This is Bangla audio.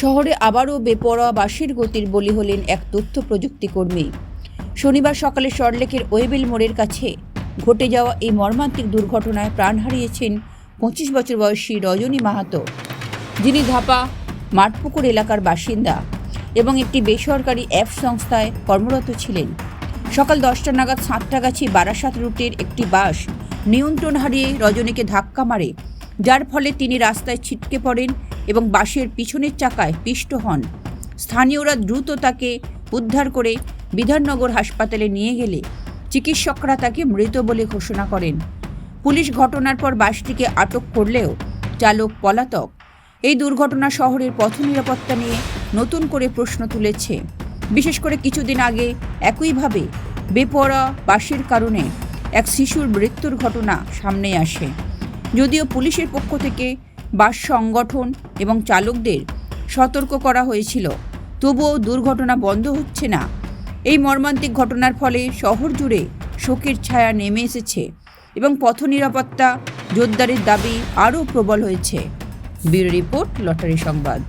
শহরে আবারও বেপরোয়া বাসের গতির বলি হলেন এক তথ্য প্রযুক্তি কর্মী। শনিবার সকালে সরলেকের ওয়েবেল মোড়ের কাছে ঘটে যাওয়া এই মর্মান্তিক দুর্ঘটনায় প্রাণ হারিয়েছেন পঁচিশ বছর বয়সী রজনী মাহাতো। যিনি ধাপা, মাঠপুকুর এলাকার বাসিন্দা এবং একটি বেসরকারি অ্যাপ সংস্থায় কর্মরত ছিলেন। সকাল দশটা নাগাদ সাঁতরাগাছি বারাসাত রুটের একটি বাস নিয়ন্ত্রণ হারিয়ে রজনীকে ধাক্কা মারে যার ফলে তিনি রাস্তায় ছিটকে পড়েন এবং বাসের পিছনের চাকায় পিষ্ট হন। স্থানীয়রা দ্রুত তাকে উদ্ধার করে বিধাননগর হাসপাতালে নিয়ে গেলে চিকিৎসকরা তাকে মৃত বলে ঘোষণা করেন। পুলিশ ঘটনার পর বাসটিকে আটক করলেও চালক পলাতক। এই দুর্ঘটনা শহরের পথ নিরাপত্তা নিয়ে নতুন করে প্রশ্ন তুলেছে। বিশেষ করে কিছুদিন আগে একইভাবে বেপরোয়া বাসের কারণে এক শিশুর মৃত্যুর ঘটনা সামনে আসে। যদিও পুলিশের পক্ষ থেকে বাস সংগঠন এবং চালকদের সতর্ক করা হয়েছিল। তবুও দুর্ঘটনা বন্ধ হচ্ছে না। এই মর্মান্তিক ঘটনার ফলে শহর জুড়ে শোকের ছায়া নেমে এসেছে এবং পথ নিরাপত্তা জোরদারের দাবি আরও প্রবল হয়েছে। ব্যুরো রিপোর্ট লটারি সংবাদ।